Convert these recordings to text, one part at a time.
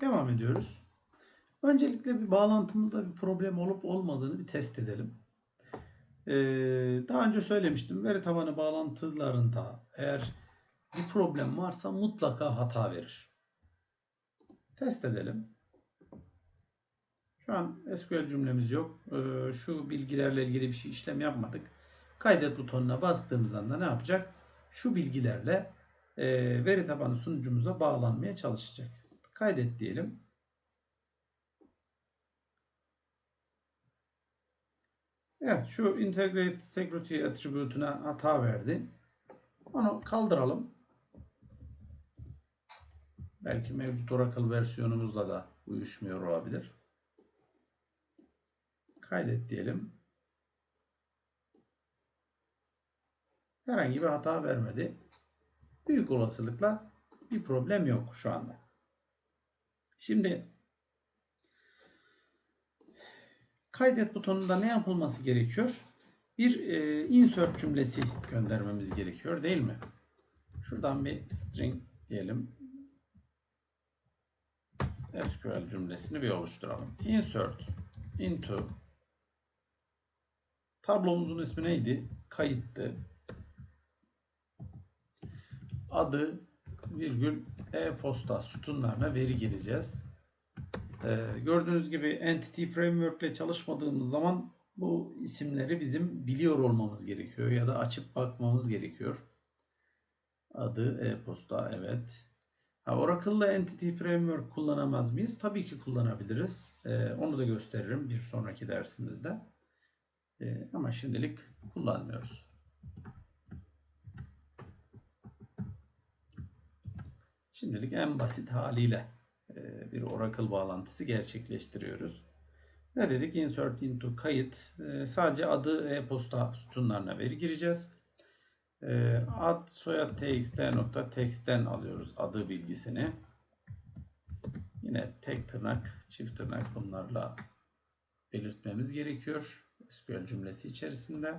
Devam ediyoruz. Öncelikle bir bağlantımızda bir problem olup olmadığını bir test edelim. Ee, daha önce söylemiştim. Veri tabanı bağlantılarında eğer bir problem varsa mutlaka hata verir. Test edelim. Şu an SQL cümlemiz yok. Ee, şu bilgilerle ilgili bir şey işlem yapmadık. Kaydet butonuna bastığımız anda ne yapacak? Şu bilgilerle e, veri tabanı sunucumuza bağlanmaya çalışacak. Kaydet diyelim. Evet şu Integrate Security attribute'una hata verdi. Onu kaldıralım. Belki mevcut Oracle versiyonumuzla da uyuşmuyor olabilir. Kaydet diyelim. Herhangi bir hata vermedi. Büyük olasılıkla bir problem yok şu anda. Şimdi kaydet butonunda ne yapılması gerekiyor? Bir e, insert cümlesi göndermemiz gerekiyor değil mi? Şuradan bir string diyelim. SQL cümlesini bir oluşturalım. Insert into tablomuzun ismi neydi? Kayıttı. Adı virgül e-posta sütunlarına veri gireceğiz. Ee, gördüğünüz gibi Entity Framework ile çalışmadığımız zaman bu isimleri bizim biliyor olmamız gerekiyor ya da açıp bakmamız gerekiyor. Adı e-posta evet. Ha, Oracle'la Entity Framework kullanamaz mıyız? Tabii ki kullanabiliriz. Ee, onu da gösteririm bir sonraki dersimizde. Ee, ama şimdilik kullanmıyoruz. Şimdilik en basit haliyle e, bir Oracle bağlantısı gerçekleştiriyoruz. Ne dedik? Insert into kayıt. E, sadece adı e-posta sütunlarına veri gireceğiz. E, ad soyad txt.text'ten alıyoruz adı bilgisini. Yine tek tırnak, çift tırnak bunlarla belirtmemiz gerekiyor. SQL cümlesi içerisinde.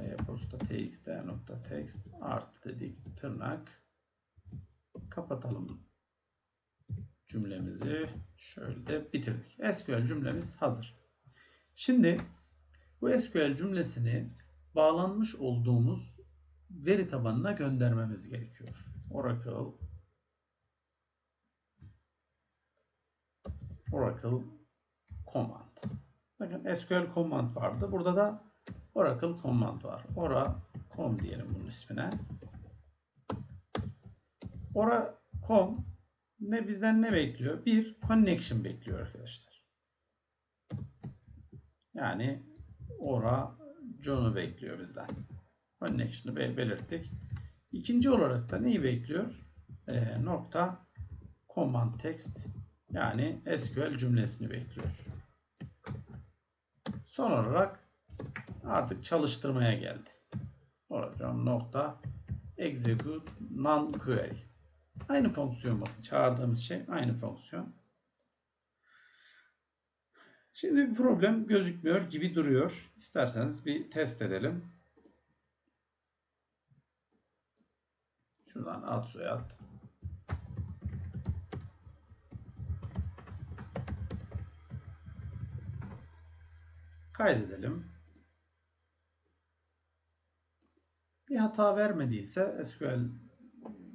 E-posta txt.text art dedik tırnak kapatalım cümlemizi. Şöyle de bitirdik. SQL cümlemiz hazır. Şimdi bu SQL cümlesini bağlanmış olduğumuz veri tabanına göndermemiz gerekiyor. Oracle Oracle command. Bakın SQL command vardı. Burada da Oracle command var. Ora.com diyelim bunun ismine. Ora.com ne bizden ne bekliyor? Bir connection bekliyor arkadaşlar. Yani Ora John'u bekliyor bizden. Connection'ı belirttik. İkinci olarak da neyi bekliyor? E, nokta command text yani SQL cümlesini bekliyor. Son olarak artık çalıştırmaya geldi. Orada nokta execute non query. Aynı fonksiyon bakın. Çağırdığımız şey aynı fonksiyon. Şimdi bir problem gözükmüyor gibi duruyor. İsterseniz bir test edelim. Şuradan ad soyad. Kaydedelim. Bir hata vermediyse SQL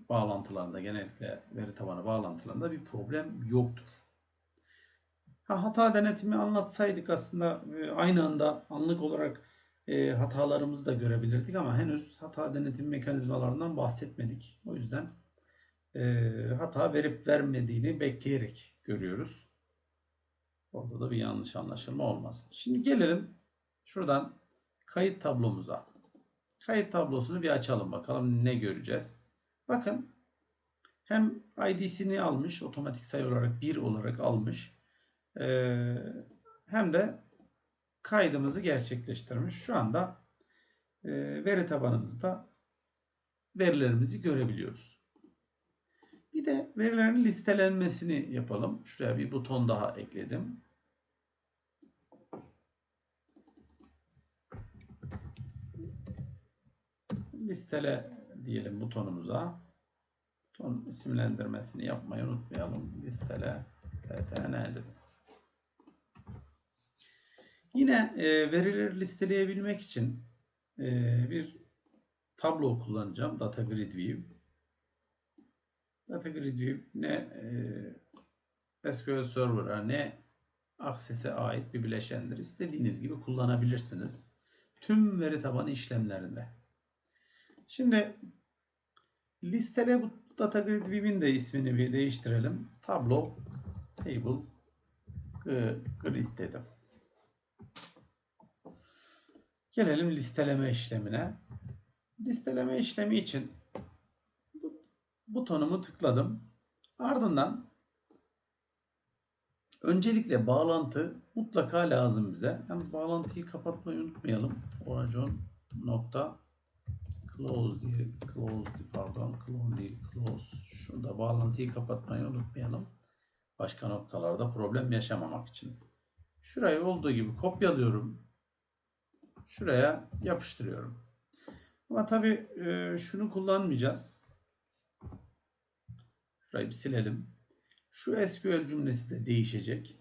bağlantılarında genellikle veri tabanı bağlantılarında bir problem yoktur. Ha, hata denetimi anlatsaydık aslında e, aynı anda anlık olarak e, hatalarımızı da görebilirdik ama henüz hata denetim mekanizmalarından bahsetmedik. O yüzden e, hata verip vermediğini bekleyerek görüyoruz. Orada da bir yanlış anlaşılma olmasın. Şimdi gelelim şuradan kayıt tablomuza. Kayıt tablosunu bir açalım bakalım ne göreceğiz. Bakın hem ID'sini almış otomatik sayı olarak 1 olarak almış ee, hem de kaydımızı gerçekleştirmiş. Şu anda e, veri tabanımızda verilerimizi görebiliyoruz. Bir de verilerin listelenmesini yapalım. Şuraya bir buton daha ekledim. Listele diyelim butonumuza. Buton isimlendirmesini yapmayı unutmayalım. listele ptn dedim. Yine e, verileri listeleyebilmek için e, bir tablo kullanacağım. Data Grid View. Data Grid View ne e, SQL Server'a ne Access'e ait bir bileşendir. İstediğiniz gibi kullanabilirsiniz. Tüm veri tabanı işlemlerinde. Şimdi listele bu Data Grid View'in de ismini bir değiştirelim. Tablo Table Grid dedim. Gelelim listeleme işlemine. Listeleme işlemi için butonumu tıkladım. Ardından öncelikle bağlantı mutlaka lazım bize. Yalnız bağlantıyı kapatmayı unutmayalım. Oracon nokta close diye close pardon clone değil close. Şurada bağlantıyı kapatmayı unutmayalım. Başka noktalarda problem yaşamamak için. Şurayı olduğu gibi kopyalıyorum. Şuraya yapıştırıyorum. Ama tabi e, şunu kullanmayacağız. Şurayı bir silelim. Şu SQL cümlesi de değişecek.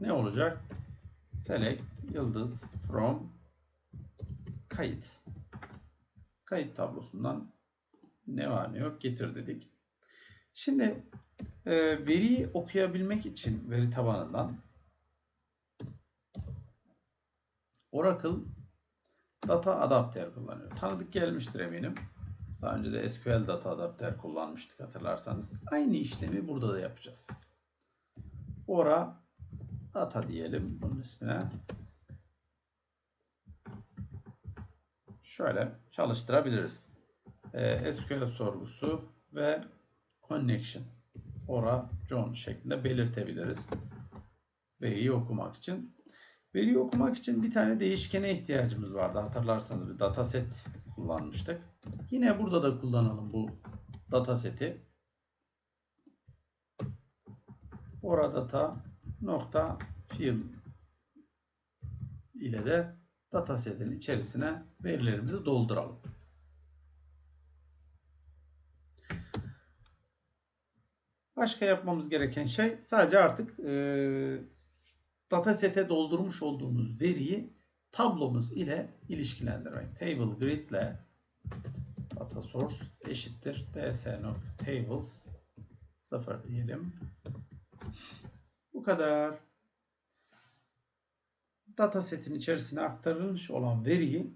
Ne olacak? Select yıldız from kayıt. Kayıt tablosundan ne var ne yok getir dedik. Şimdi e, veriyi okuyabilmek için veri tabanından Oracle Data Adapter kullanıyor. Tanıdık gelmiştir eminim. Daha önce de SQL Data Adapter kullanmıştık hatırlarsanız. Aynı işlemi burada da yapacağız. Ora Data diyelim bunun ismine. Şöyle çalıştırabiliriz. Ee, SQL sorgusu ve connection ora John şeklinde belirtebiliriz. Veriyi okumak için. Veriyi okumak için bir tane değişkene ihtiyacımız vardı. Hatırlarsanız bir dataset kullanmıştık. Yine burada da kullanalım bu dataseti. Orada data nokta fill ile de datasetin içerisine verilerimizi dolduralım. Başka yapmamız gereken şey sadece artık e, datasete doldurmuş olduğumuz veriyi tablomuz ile ilişkilendirmek. Table grid ile data source eşittir ds.tables 0 diyelim. Bu kadar. Datasetin içerisine aktarılmış olan veriyi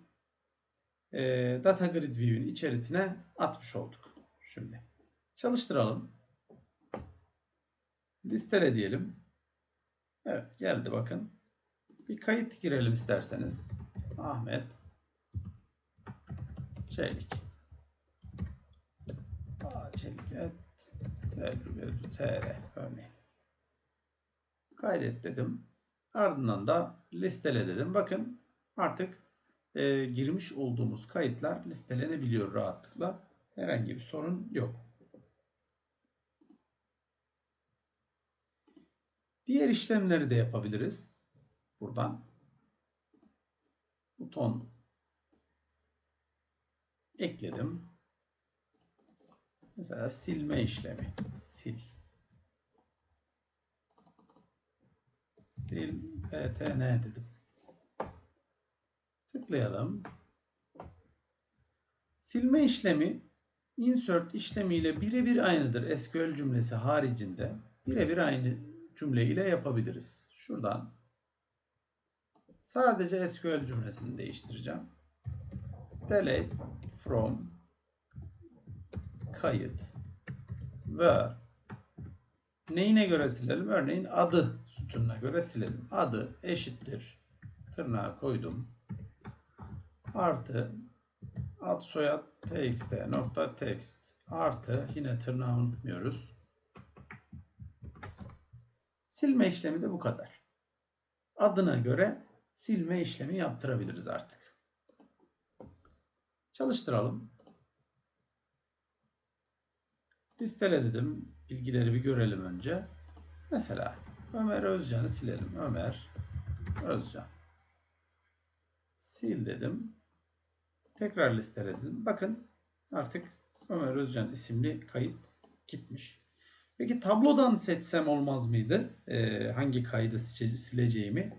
e, data grid view'in içerisine atmış olduk. Şimdi çalıştıralım. Listele diyelim. Evet geldi bakın. Bir kayıt girelim isterseniz. Ahmet Çelik. Aa, Çelik et tr örneğin. Kaydet dedim. Ardından da listele dedim. Bakın artık e, girmiş olduğumuz kayıtlar listelenebiliyor rahatlıkla. Herhangi bir sorun yok. Diğer işlemleri de yapabiliriz. Buradan buton ekledim. Mesela silme işlemi. Sil. Sil ptn dedim. Tıklayalım. Silme işlemi insert işlemiyle birebir aynıdır. SQL cümlesi haricinde birebir aynı cümle ile yapabiliriz. Şuradan sadece SQL cümlesini değiştireceğim. Delete from kayıt ve neyine göre silelim? Örneğin adı sütununa göre silelim. Adı eşittir. Tırnağı koydum. Artı ad soyad txt nokta text artı yine tırnağı unutmuyoruz. Silme işlemi de bu kadar. Adına göre silme işlemi yaptırabiliriz artık. Çalıştıralım. Listele dedim. Bilgileri bir görelim önce. Mesela Ömer Özcan'ı silelim. Ömer Özcan. Sil dedim. Tekrar listeledim. Bakın artık Ömer Özcan isimli kayıt gitmiş. Peki tablodan seçsem olmaz mıydı? Ee, hangi kaydı sileceğimi?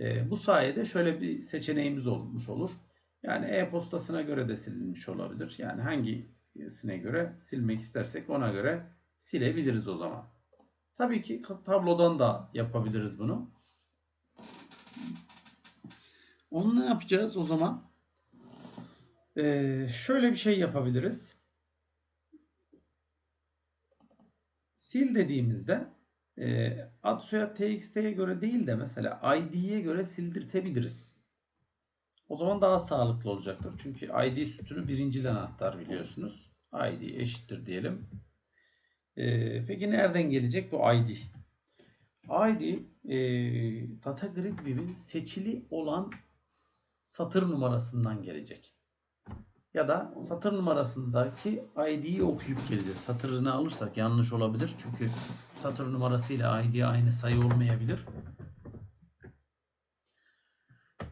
Ee, bu sayede şöyle bir seçeneğimiz olmuş olur. Yani e-postasına göre de silinmiş olabilir. Yani hangisine göre silmek istersek ona göre silebiliriz o zaman. Tabii ki tablodan da yapabiliriz bunu. Onu ne yapacağız o zaman? Ee, şöyle bir şey yapabiliriz. Sil dediğimizde e, ad soyad txt'ye göre değil de mesela id'ye göre sildirtebiliriz. O zaman daha sağlıklı olacaktır. Çünkü id sütunu birincil anahtar biliyorsunuz. id eşittir diyelim. Ee, peki nereden gelecek bu id? id e, Data Grid View'in seçili olan satır numarasından gelecek. Ya da satır numarasındaki ID'yi okuyup geleceğiz. Satırını alırsak yanlış olabilir. Çünkü satır numarasıyla ID aynı sayı olmayabilir.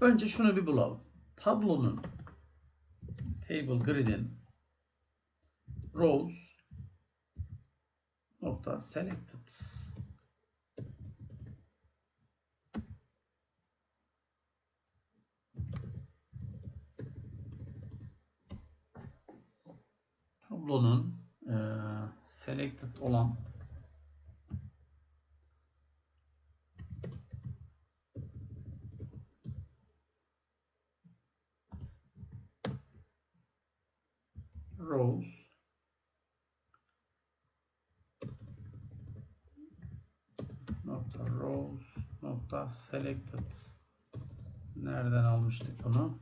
Önce şunu bir bulalım. Tablonun table grid'in rows nokta selected. Tablonun e, selected olan rows nokta rows nokta selected nereden almıştık bunu?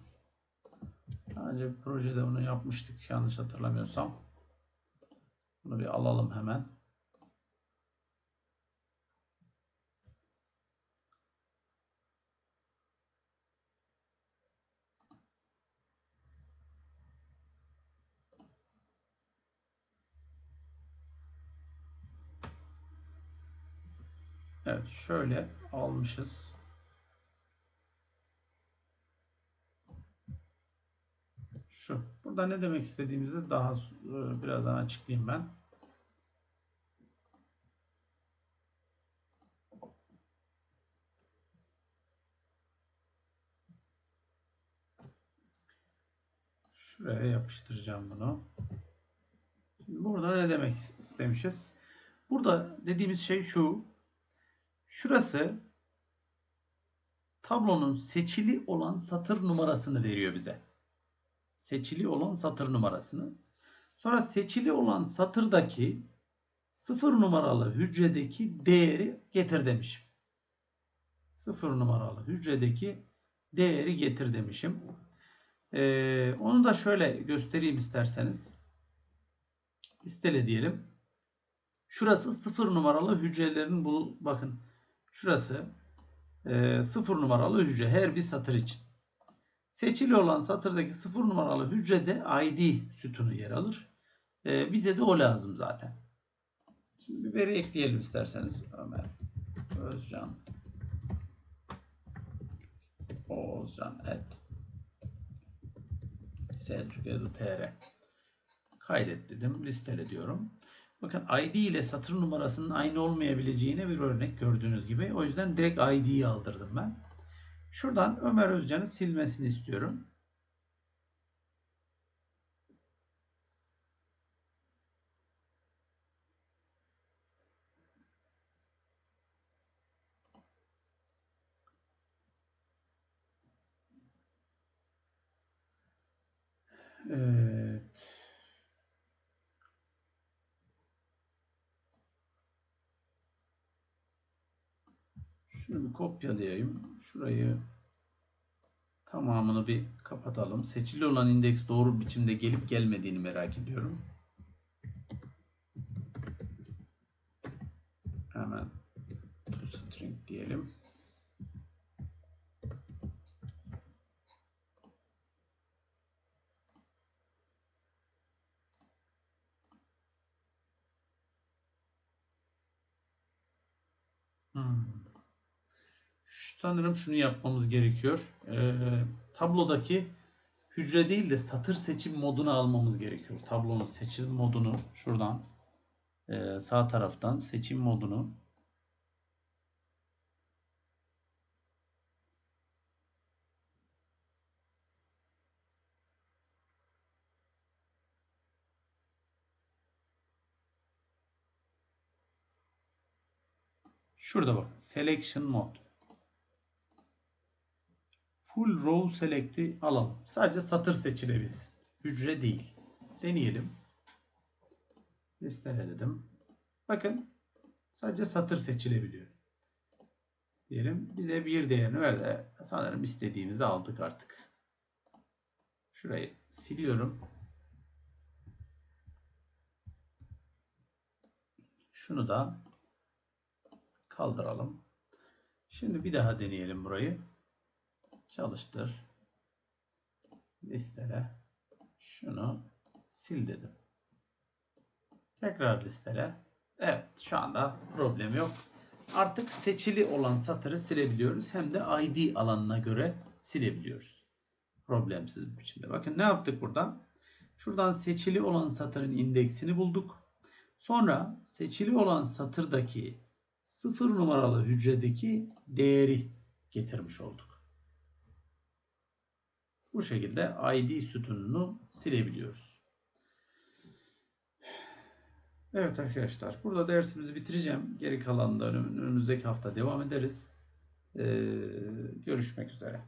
Daha önce bir projede bunu yapmıştık yanlış hatırlamıyorsam. Bunu bir alalım hemen. Evet şöyle almışız. Şu. Burada ne demek istediğimizi daha e, birazdan açıklayayım ben. Şuraya yapıştıracağım bunu. Şimdi burada ne demek istemişiz? Burada dediğimiz şey şu. Şurası tablonun seçili olan satır numarasını veriyor bize. Seçili olan satır numarasını. Sonra seçili olan satırdaki sıfır numaralı hücredeki değeri getir demişim. Sıfır numaralı hücredeki değeri getir demişim. Ee, onu da şöyle göstereyim isterseniz. Listele diyelim. Şurası sıfır numaralı hücrelerin bu bakın. Şurası e, sıfır numaralı hücre her bir satır için. Seçili olan satırdaki sıfır numaralı hücrede ID sütunu yer alır. E, bize de o lazım zaten. Şimdi bir veri ekleyelim isterseniz. Ömer Özcan Oğuzcan et Selçuk Edu.tr Kaydet dedim. Listele diyorum. Bakın ID ile satır numarasının aynı olmayabileceğine bir örnek gördüğünüz gibi. O yüzden direkt ID'yi aldırdım ben. Şuradan Ömer Özcan'ı silmesini istiyorum. Evet. Şunu bir kopyalayayım. Şurayı tamamını bir kapatalım. Seçili olan indeks doğru biçimde gelip gelmediğini merak ediyorum. Hemen string diyelim. Sanırım şunu yapmamız gerekiyor. Ee, tablodaki hücre değil de satır seçim modunu almamız gerekiyor. Tablonun seçim modunu şuradan e, sağ taraftan seçim modunu Şurada bak. Selection mode. Full row select'i alalım. Sadece satır seçilebilsin. Hücre değil. Deneyelim. Listele dedim. Bakın sadece satır seçilebiliyor. Diyelim bize bir değerini verdi. Sanırım istediğimizi aldık artık. Şurayı siliyorum. Şunu da kaldıralım. Şimdi bir daha deneyelim burayı. Çalıştır. Listele. Şunu sil dedim. Tekrar listele. Evet şu anda problem yok. Artık seçili olan satırı silebiliyoruz. Hem de ID alanına göre silebiliyoruz. Problemsiz bir biçimde. Bakın ne yaptık burada? Şuradan seçili olan satırın indeksini bulduk. Sonra seçili olan satırdaki 0 numaralı hücredeki değeri getirmiş olduk. Bu şekilde ID sütununu silebiliyoruz. Evet arkadaşlar burada dersimizi bitireceğim. Geri kalanında önümüzdeki hafta devam ederiz. Ee, görüşmek üzere.